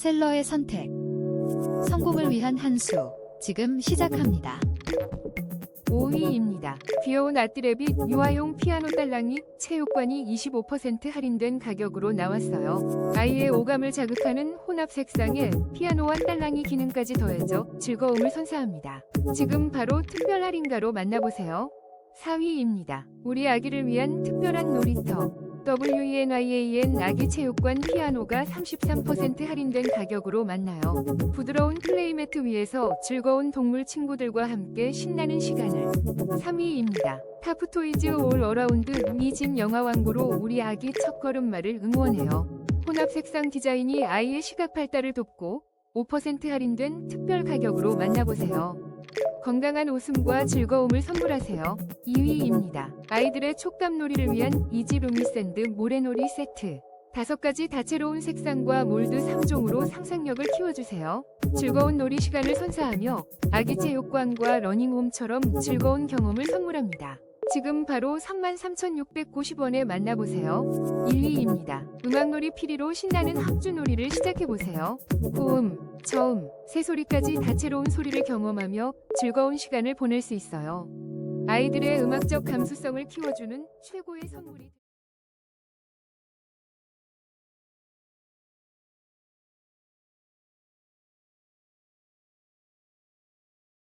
셀러의 선택. 성공을 위한 한 수. 지금 시작합니다. 5위입니다. 귀여운 아뜨레빗 유아용 피아노 딸랑이 체육관이 25% 할인된 가격으로 나왔어요. 아이의 오감을 자극하는 혼합 색상에 피아노와 딸랑이 기능까지 더해져 즐거움을 선사합니다. 지금 바로 특별 할인가로 만나보세요. 4위입니다. 우리 아기를 위한 특별한 놀이터. WENIAN 아기 체육관 피아노가 33% 할인된 가격으로 만나요. 부드러운 플레이매트 위에서 즐거운 동물 친구들과 함께 신나는 시간을. 3위입니다. 타프토이즈 올 어라운드 미집 영화 광고로 우리 아기 첫걸음마를 응원해요. 혼합 색상 디자인이 아이의 시각 발달을 돕고 5% 할인된 특별 가격으로 만나보세요. 건강한 웃음과 즐거움을 선물하세요. 2위입니다. 아이들의 촉감놀이를 위한 이지 루미샌드 모래놀이 세트. 다섯 가지 다채로운 색상과 몰드 3종으로 상상력을 키워주세요. 즐거운 놀이 시간을 선사하며 아기 체육관과 러닝홈처럼 즐거운 경험을 선물합니다. 지금 바로 33,690원에 만나보세요. 1위입니다. 음악놀이 피리로 신나는 합주놀이를 시작해보세요. 고음, 저음, 새소리까지 다채로운 소리를 경험하며 즐거운 시간을 보낼 수 있어요. 아이들의 음악적 감수성을 키워주는 최고의 선물이